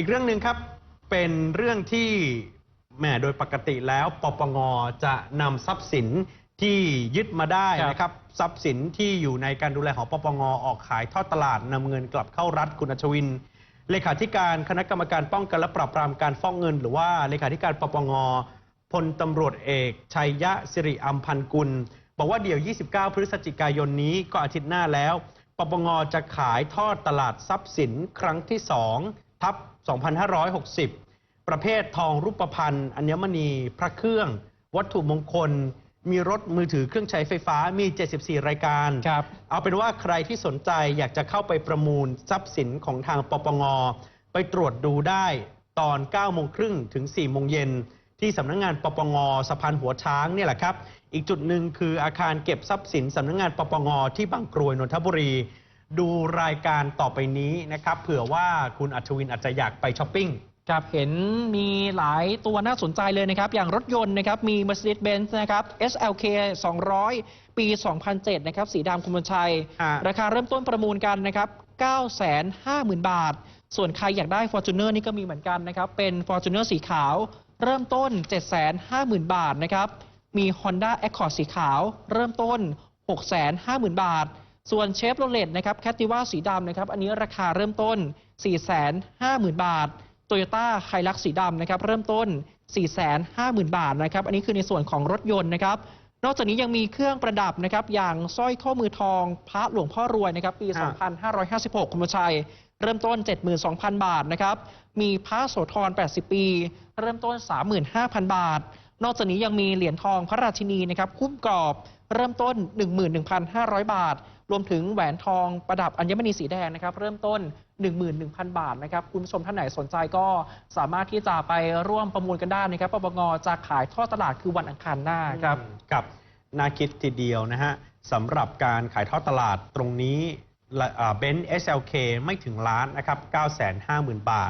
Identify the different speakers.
Speaker 1: อีกเรื่องหนึ่งครับเป็นเรื่องที่แหมโดยปกติแล้วปปงจะนำทรัพย์สินที่ยึดมาได้นะครับทรัพย์สินที่อยู่ในการดูแลของปปงออกขายทอดตลาดนำเงินกลับเข้ารัฐคุณอัชวิน เลขาธิการคณะกรรมการป้องกันและปราบปรามการฟอกเงิน หรือว่าเลขาธิการปปงพลตำรวจเอกชัยยะสิริอัมพันกุล บอกว่าเดี๋ยว 29 พฤศจิกายนนี้ก็อาทิตย์หน้าแล้ว ปปงจะขายทอดตลาดทรัพย์สินครั้งที่ 2 ทับ2560 ประเภททองรูปพรรณอัญมณี พระเครื่อง วัตถุมงคล มีรถมือถือเครื่องใช้ไฟฟ้ามี 74 รายการ
Speaker 2: ครับ
Speaker 1: เอาเป็นว่าใครที่สนใจอยากจะเข้าไปประมูลทรัพย์สินของทางปปง ไปตรวจดูได้ตอน 9 โมงครึ่งถึง 4 โมงเย็นที่สำนักงงานปปงสะพานหัวช้างเนี่ยแหละครับ อีกจุดหนึ่งคืออาคารเก็บทรัพย์สินสำนักงงานปปงที่บางกรวยนนทบุรี ดูรายการต่อไปนี้นะครับเผื่อว่าคุณอัจวินอาจจะอยากไปช้อปปิ้ง
Speaker 2: ครับเห็นมีหลายตัวน่าสนใจเลยนะครับ อย่างรถยนต์นะครับมี Mercedes-Benz นะครับ SLK 200 ปี 2007 นะครับ สีดำคุณบุญชัย
Speaker 1: ฮะ
Speaker 2: ราคาเริ่มต้นประมูลกันนะครับ 950,000 บาท ส่วนใครอยากได้ Fortuner นี่ก็มีเหมือนกันนะครับ เป็น Fortuner สีขาว เริ่มต้น 750,000 บาทนะครับ มี Honda Accord สีขาว เริ่มต้น 650,000 บาท ส่วนเชฟโรเลตนะครับแคติว่าสีดำนะครับ อันนี้ราคาเริ่มต้น 450,000 บาทโตโยต้าไฮลักสีดำนะครับเริ่มต้น 450,000 บาทนะครับ อันนี้คือในส่วนของรถยนต์นะครับ นอกจากนี้ยังมีเครื่องประดับนะครับ อย่างสร้อยข้อมือทองพระหลวงพ่อรวยนะครับ ปี
Speaker 1: ฮะ
Speaker 2: 2556 คุณผู้ชัย เริ่มต้น 72,000 บาทนะครับ มีพระโสธร 80 ปี เริ่มต้น 35,000 บาท นอกจากนี้ยังมีเหรียญทองพระราชินีนะครับ คุ้มกรอบ เริ่มต้น 11,500 บาท รวมถึงแหวนทองประดับอัญมณีสีแดงนะครับ เริ่มต้น 11,000 บาทนะครับ คุณผู้ชมท่านไหนสนใจก็สามารถที่จะไปร่วมประมูลกันได้นะครับปปงจะขายท่อตลาดคือวันอังคารหน้าครับ
Speaker 1: กับน่าคิดทีเดียวนะฮะสำหรับการขายท่อตลาดตรงนี้เบนซ์ SLK ไม่ถึงล้านนะครับ 950,000 บาท